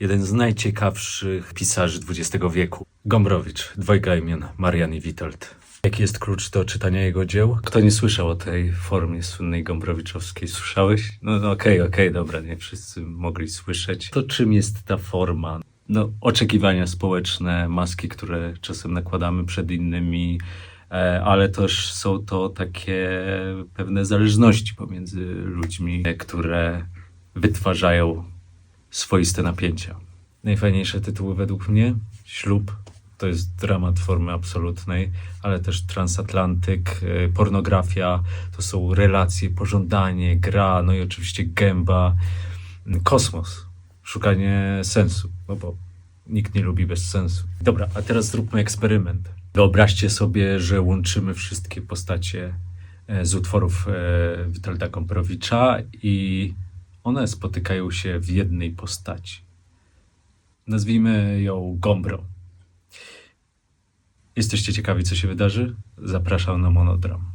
jeden z najciekawszych pisarzy XX wieku. Gombrowicz, dwojga imion, Marian i Witold. Jaki jest klucz do czytania jego dzieł? Kto nie słyszał o tej formie słynnej Gombrowiczowskiej? Słyszałeś? No no, okej, okej, dobra, nie wszyscy mogli słyszeć. To czym jest ta forma? No, oczekiwania społeczne, maski, które czasem nakładamy przed innymi, e, ale też są to takie pewne zależności pomiędzy ludźmi, które wytwarzają swoiste napięcia. Najfajniejsze tytuły według mnie? Ślub. To jest dramat formy absolutnej, ale też transatlantyk, y, pornografia, to są relacje, pożądanie, gra, no i oczywiście gęba, y, kosmos, szukanie sensu, no bo nikt nie lubi bez sensu. Dobra, a teraz zróbmy eksperyment. Wyobraźcie sobie, że łączymy wszystkie postacie e, z utworów e, Witolda Gombrowicza i one spotykają się w jednej postaci. Nazwijmy ją Gombro. Jesteście ciekawi, co się wydarzy? Zapraszam na monodram.